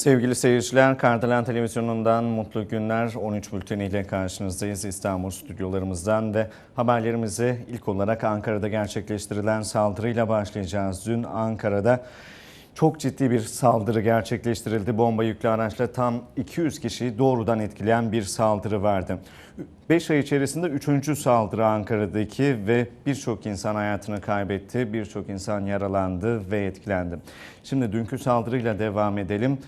Sevgili seyirciler, Kardelen Televizyonu'ndan mutlu günler 13 bülteniyle karşınızdayız İstanbul stüdyolarımızdan ve haberlerimizi ilk olarak Ankara'da gerçekleştirilen saldırıyla başlayacağız. Dün Ankara'da çok ciddi bir saldırı gerçekleştirildi. Bomba yüklü araçla tam 200 kişiyi doğrudan etkileyen bir saldırı vardı. 5 ay içerisinde 3. saldırı Ankara'daki ve birçok insan hayatını kaybetti, birçok insan yaralandı ve etkilendi. Şimdi dünkü saldırıyla devam edelim.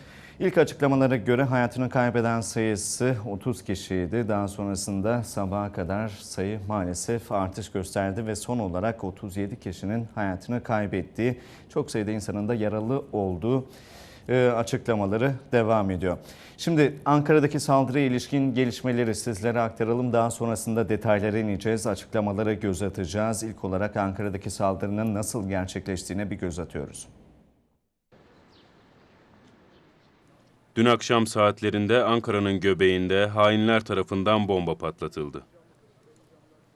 İlk açıklamalara göre hayatını kaybeden sayısı 30 kişiydi. Daha sonrasında sabaha kadar sayı maalesef artış gösterdi ve son olarak 37 kişinin hayatını kaybettiği, çok sayıda insanın da yaralı olduğu e, açıklamaları devam ediyor. Şimdi Ankara'daki saldırıya ilişkin gelişmeleri sizlere aktaralım. Daha sonrasında detaylara ineceğiz, açıklamalara göz atacağız. İlk olarak Ankara'daki saldırının nasıl gerçekleştiğine bir göz atıyoruz. Dün akşam saatlerinde Ankara'nın göbeğinde hainler tarafından bomba patlatıldı.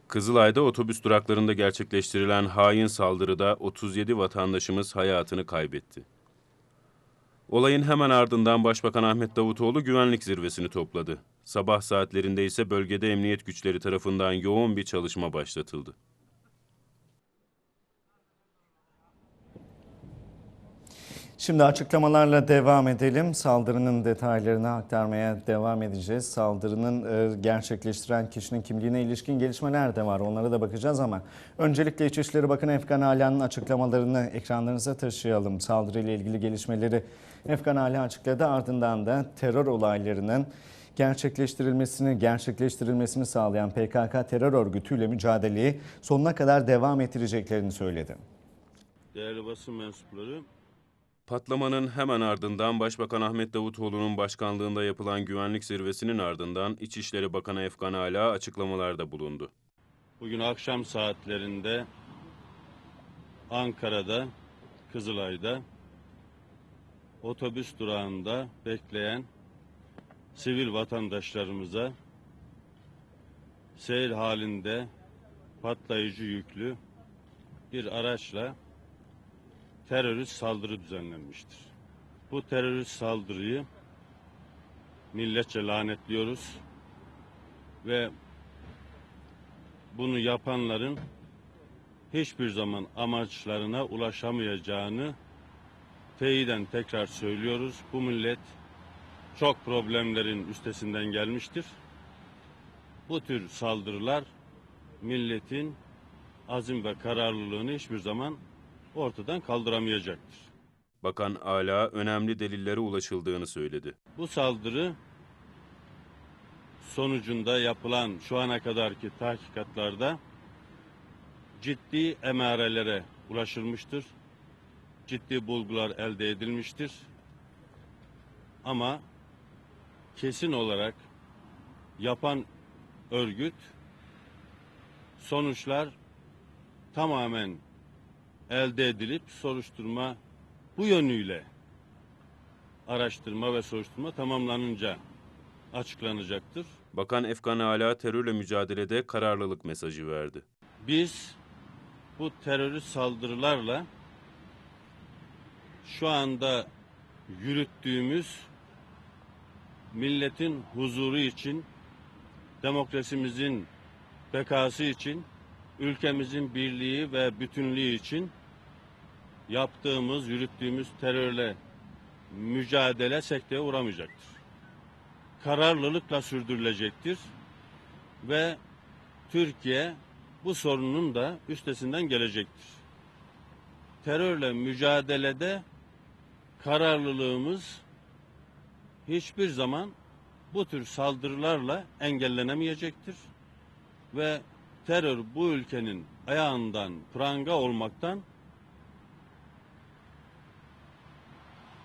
Kızılay'da otobüs duraklarında gerçekleştirilen hain saldırıda 37 vatandaşımız hayatını kaybetti. Olayın hemen ardından Başbakan Ahmet Davutoğlu güvenlik zirvesini topladı. Sabah saatlerinde ise bölgede emniyet güçleri tarafından yoğun bir çalışma başlatıldı. Şimdi açıklamalarla devam edelim. Saldırının detaylarını aktarmaya devam edeceğiz. Saldırının e, gerçekleştiren kişinin kimliğine ilişkin gelişmeler de var. Onlara da bakacağız ama öncelikle İçişleri Bakanı Efkan Ala'nın açıklamalarını ekranlarınıza taşıyalım. Saldırıyla ilgili gelişmeleri Efkan Ala açıkladı. Ardından da terör olaylarının gerçekleştirilmesini gerçekleştirilmesini sağlayan PKK terör örgütüyle mücadeleyi sonuna kadar devam ettireceklerini söyledi. Değerli basın mensupları, Patlamanın hemen ardından Başbakan Ahmet Davutoğlu'nun başkanlığında yapılan güvenlik zirvesinin ardından İçişleri Bakanı Efkan Ala açıklamalarda bulundu. bugün akşam saatlerinde Ankara'da, Kızılay'da otobüs durağında bekleyen sivil vatandaşlarımıza seyir halinde patlayıcı yüklü bir araçla terörist saldırı düzenlenmiştir. Bu terörist saldırıyı milletçe lanetliyoruz ve bunu yapanların hiçbir zaman amaçlarına ulaşamayacağını teyiden tekrar söylüyoruz. Bu millet çok problemlerin üstesinden gelmiştir. Bu tür saldırılar milletin azim ve kararlılığını hiçbir zaman ortadan kaldıramayacaktır. Bakan Ala önemli delillere ulaşıldığını söyledi. Bu saldırı sonucunda yapılan şu ana kadarki tahkikatlarda ciddi emarelere ulaşılmıştır. Ciddi bulgular elde edilmiştir. Ama kesin olarak yapan örgüt sonuçlar tamamen elde edilip soruşturma bu yönüyle araştırma ve soruşturma tamamlanınca açıklanacaktır. Bakan Efkan Ala terörle mücadelede kararlılık mesajı verdi. Biz bu terörist saldırılarla şu anda yürüttüğümüz milletin huzuru için, demokrasimizin bekası için, ülkemizin birliği ve bütünlüğü için yaptığımız, yürüttüğümüz terörle mücadele sekteye uğramayacaktır. Kararlılıkla sürdürülecektir ve Türkiye bu sorunun da üstesinden gelecektir. Terörle mücadelede kararlılığımız hiçbir zaman bu tür saldırılarla engellenemeyecektir ve terör bu ülkenin ayağından pranga olmaktan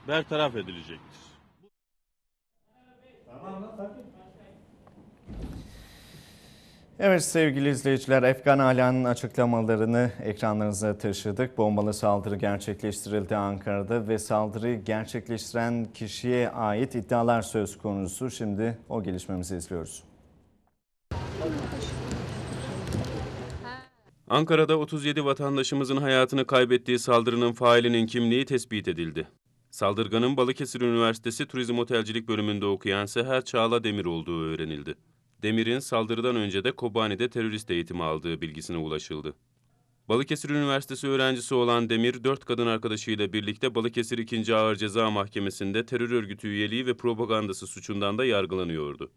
bertaraf edilecektir. Evet sevgili izleyiciler, Efgan Ala'nın açıklamalarını ekranlarınıza taşıdık. Bombalı saldırı gerçekleştirildi Ankara'da ve saldırıyı gerçekleştiren kişiye ait iddialar söz konusu. Şimdi o gelişmemizi izliyoruz. Ankara'da 37 vatandaşımızın hayatını kaybettiği saldırının failinin kimliği tespit edildi. Saldırganın Balıkesir Üniversitesi Turizm Otelcilik bölümünde okuyan Seher Çağla Demir olduğu öğrenildi. Demir'in saldırıdan önce de Kobani'de terörist eğitimi aldığı bilgisine ulaşıldı. Balıkesir Üniversitesi öğrencisi olan Demir, dört kadın arkadaşıyla birlikte Balıkesir 2. Ağır Ceza Mahkemesi'nde terör örgütü üyeliği ve propagandası suçundan da yargılanıyordu.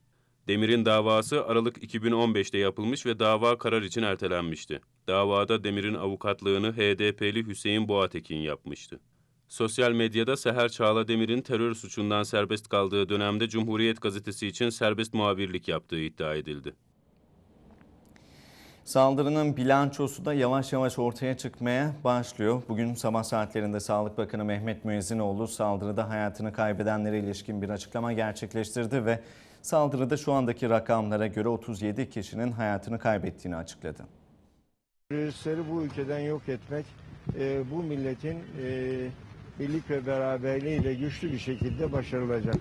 Demir'in davası Aralık 2015'te yapılmış ve dava karar için ertelenmişti. Davada Demir'in avukatlığını HDP'li Hüseyin Boğatekin yapmıştı. Sosyal medyada Seher Çağla Demir'in terör suçundan serbest kaldığı dönemde Cumhuriyet Gazetesi için serbest muhabirlik yaptığı iddia edildi. Saldırının bilançosu da yavaş yavaş ortaya çıkmaya başlıyor. Bugün sabah saatlerinde Sağlık Bakanı Mehmet Müezzinoğlu saldırıda hayatını kaybedenlere ilişkin bir açıklama gerçekleştirdi ve saldırıda şu andaki rakamlara göre 37 kişinin hayatını kaybettiğini açıkladı. Teröristleri bu ülkeden yok etmek e, bu milletin e, birlik ve beraberliğiyle güçlü bir şekilde başarılacak.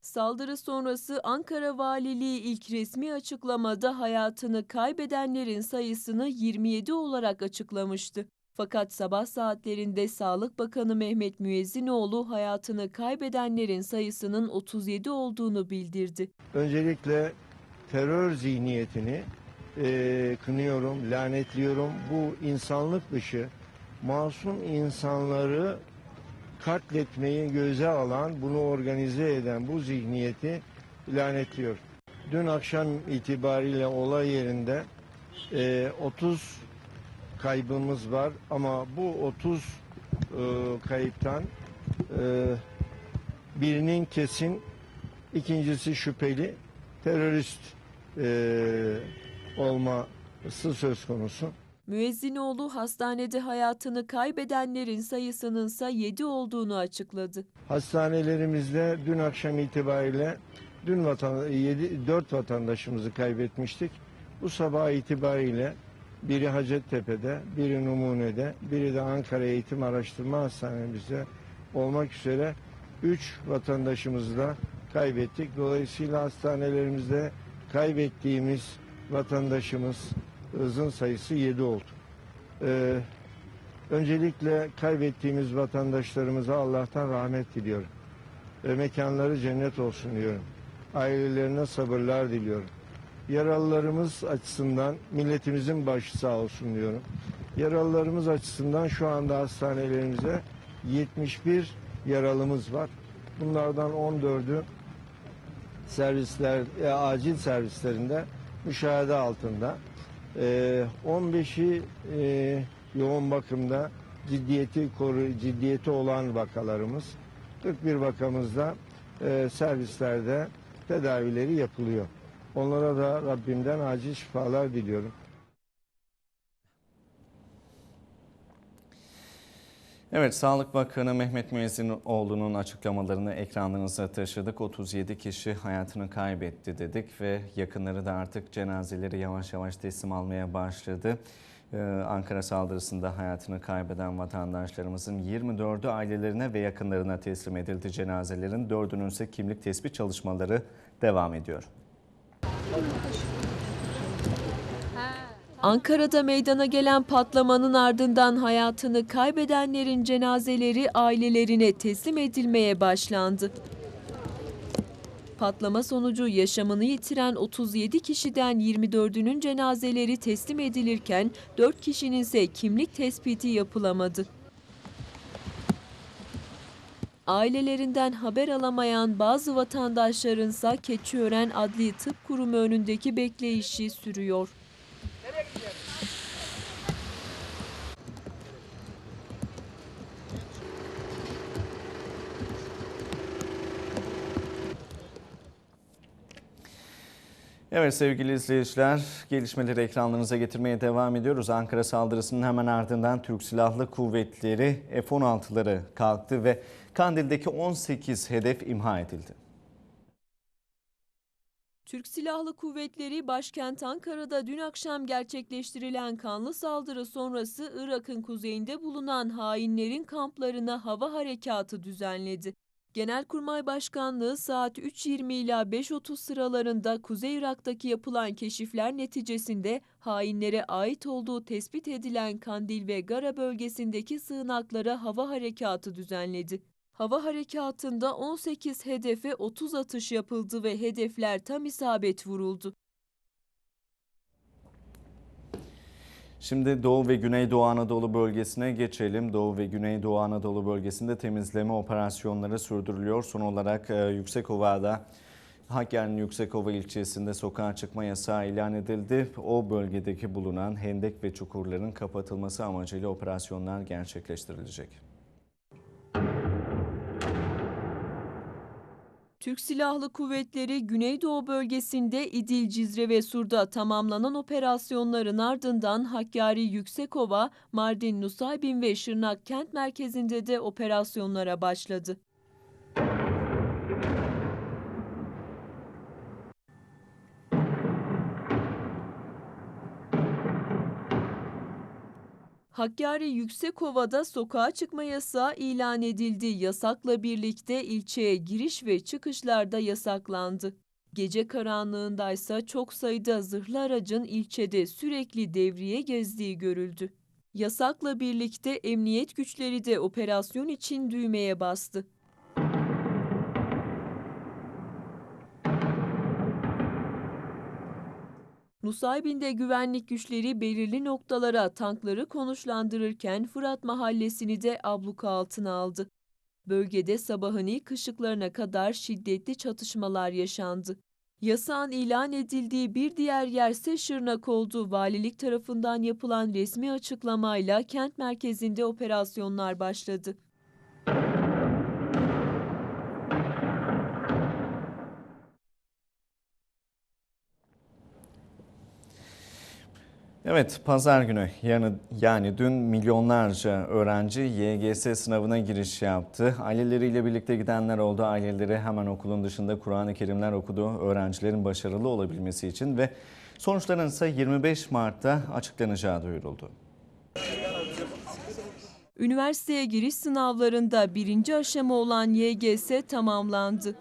Saldırı sonrası Ankara Valiliği ilk resmi açıklamada hayatını kaybedenlerin sayısını 27 olarak açıklamıştı. Fakat sabah saatlerinde Sağlık Bakanı Mehmet Müezzinoğlu hayatını kaybedenlerin sayısının 37 olduğunu bildirdi. Öncelikle terör zihniyetini e, kınıyorum, lanetliyorum. Bu insanlık dışı masum insanları katletmeyi göze alan, bunu organize eden bu zihniyeti lanetliyor. Dün akşam itibariyle olay yerinde e, 30 kaybımız var ama bu 30 e, kayıptan e, birinin kesin, ikincisi şüpheli, terörist e, olması söz konusu. Müezzinoğlu hastanede hayatını kaybedenlerin sayısının ise 7 olduğunu açıkladı. Hastanelerimizde dün akşam itibariyle dün vatan, 7, 4 vatandaşımızı kaybetmiştik. Bu sabah itibariyle biri Hacettepe'de, biri Numune'de, biri de Ankara Eğitim Araştırma Hastanemizde olmak üzere 3 vatandaşımızı da kaybettik. Dolayısıyla hastanelerimizde kaybettiğimiz vatandaşımızın sayısı 7 oldu. Ee, öncelikle kaybettiğimiz vatandaşlarımıza Allah'tan rahmet diliyorum. Ve mekanları cennet olsun diyorum. Ailelerine sabırlar diliyorum. Yaralılarımız açısından milletimizin başı sağ olsun diyorum. Yaralılarımız açısından şu anda hastanelerimize 71 yaralımız var. Bunlardan 14'ü servisler, e, acil servislerinde müşahede altında. E, 15'i e, yoğun bakımda ciddiyeti koru, ciddiyeti olan vakalarımız. 41 vakamızda e, servislerde tedavileri yapılıyor. Onlara da Rabbimden acil şifalar diliyorum. Evet, Sağlık Bakanı Mehmet Müezzinoğlu'nun açıklamalarını ekranlarınıza taşıdık. 37 kişi hayatını kaybetti dedik ve yakınları da artık cenazeleri yavaş yavaş teslim almaya başladı. Ee, Ankara saldırısında hayatını kaybeden vatandaşlarımızın 24'ü ailelerine ve yakınlarına teslim edildi cenazelerin. 4'ünün ise kimlik tespit çalışmaları devam ediyor. Ankara'da meydana gelen patlamanın ardından hayatını kaybedenlerin cenazeleri ailelerine teslim edilmeye başlandı. Patlama sonucu yaşamını yitiren 37 kişiden 24'ünün cenazeleri teslim edilirken 4 kişinin ise kimlik tespiti yapılamadı. Ailelerinden haber alamayan bazı vatandaşlarınsa Keçiören Adli Tıp Kurumu önündeki bekleyişi sürüyor. Evet sevgili izleyiciler, gelişmeleri ekranlarınıza getirmeye devam ediyoruz. Ankara saldırısının hemen ardından Türk Silahlı Kuvvetleri F-16'ları kalktı ve Kandil'deki 18 hedef imha edildi. Türk Silahlı Kuvvetleri başkent Ankara'da dün akşam gerçekleştirilen kanlı saldırı sonrası Irak'ın kuzeyinde bulunan hainlerin kamplarına hava harekatı düzenledi. Genelkurmay Başkanlığı saat 3.20 ila 5.30 sıralarında Kuzey Irak'taki yapılan keşifler neticesinde hainlere ait olduğu tespit edilen Kandil ve Gara bölgesindeki sığınaklara hava harekatı düzenledi. Hava harekatında 18 hedefe 30 atış yapıldı ve hedefler tam isabet vuruldu. Şimdi Doğu ve Güneydoğu Anadolu bölgesine geçelim. Doğu ve Güneydoğu Anadolu bölgesinde temizleme operasyonları sürdürülüyor. Son olarak e, Yüksekova'da Hakkari'nin Yüksekova ilçesinde sokağa çıkma yasağı ilan edildi. O bölgedeki bulunan hendek ve çukurların kapatılması amacıyla operasyonlar gerçekleştirilecek. Türk Silahlı Kuvvetleri Güneydoğu bölgesinde İdil, Cizre ve Sur'da tamamlanan operasyonların ardından Hakkari, Yüksekova, Mardin, Nusaybin ve Şırnak kent merkezinde de operasyonlara başladı. Hakkari Yüksekova'da sokağa çıkma yasağı ilan edildi. Yasakla birlikte ilçeye giriş ve çıkışlarda yasaklandı. Gece karanlığındaysa çok sayıda zırhlı aracın ilçede sürekli devriye gezdiği görüldü. Yasakla birlikte emniyet güçleri de operasyon için düğmeye bastı. Nusaybin'de güvenlik güçleri belirli noktalara tankları konuşlandırırken Fırat Mahallesi'ni de abluka altına aldı. Bölgede sabahın ilk ışıklarına kadar şiddetli çatışmalar yaşandı. Yasağın ilan edildiği bir diğer yerse Şırnak oldu. Valilik tarafından yapılan resmi açıklamayla kent merkezinde operasyonlar başladı. Evet, pazar günü yani, yani dün milyonlarca öğrenci YGS sınavına giriş yaptı. Aileleriyle birlikte gidenler oldu. Aileleri hemen okulun dışında Kur'an-ı Kerimler okudu. Öğrencilerin başarılı olabilmesi için ve sonuçların ise 25 Mart'ta açıklanacağı duyuruldu. Üniversiteye giriş sınavlarında birinci aşama olan YGS tamamlandı.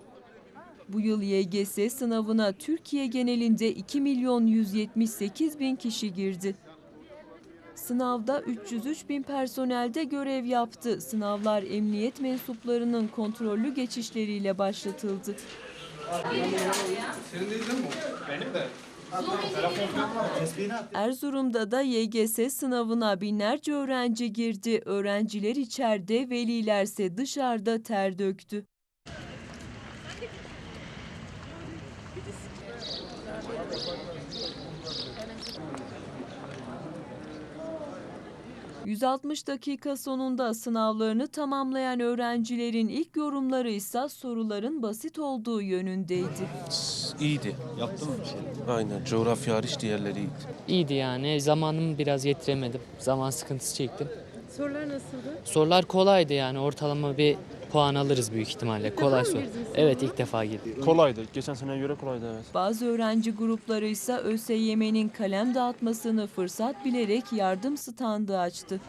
Bu yıl YGS sınavına Türkiye genelinde 2 milyon 178 bin kişi girdi. Sınavda 303 bin personel de görev yaptı. Sınavlar emniyet mensuplarının kontrollü geçişleriyle başlatıldı. Erzurum'da da YGS sınavına binlerce öğrenci girdi. Öğrenciler içeride, velilerse dışarıda ter döktü. ...160 dakika sonunda sınavlarını tamamlayan öğrencilerin ilk yorumları ise soruların basit olduğu yönündeydi. İyiydi. Yaptın mı bir şey? Aynen. Coğrafya hariç diğerleri iyiydi. İyiydi yani. Zamanımı biraz yetiremedim. Zaman sıkıntısı çektim. Sorular nasıldı? Sorular kolaydı yani. Ortalama bir puan alırız büyük ihtimalle. Kolay mı soru. girdin sınava? Evet ilk defa girdim. Kolaydı. Geçen seneye göre kolaydı evet. Bazı öğrenci grupları ise ÖSYM'nin kalem dağıtmasını fırsat bilerek yardım standı açtı.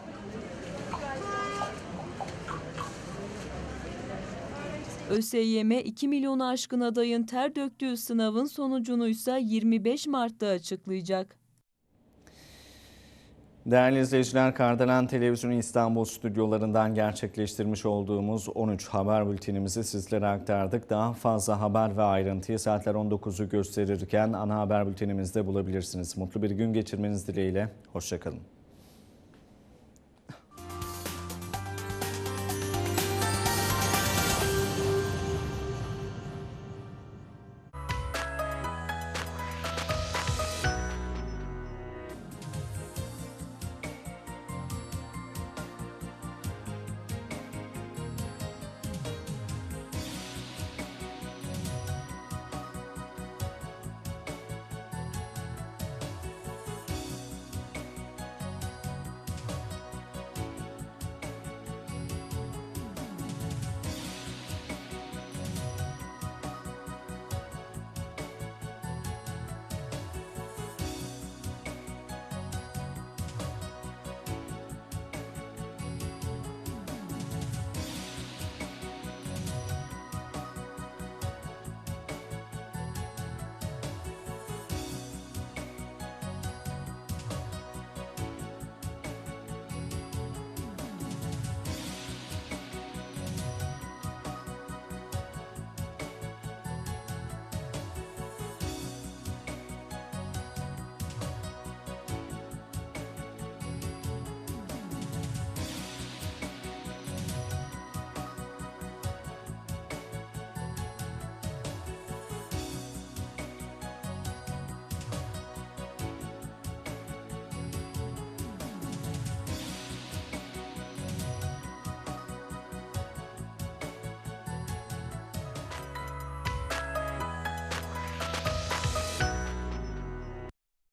ÖSYM 2 milyonu aşkın adayın ter döktüğü sınavın sonucunu ise 25 Mart'ta açıklayacak. Değerli izleyiciler, Kardelen Televizyonu İstanbul stüdyolarından gerçekleştirmiş olduğumuz 13 haber bültenimizi sizlere aktardık. Daha fazla haber ve ayrıntıyı saatler 19'u gösterirken ana haber bültenimizde bulabilirsiniz. Mutlu bir gün geçirmeniz dileğiyle. Hoşçakalın.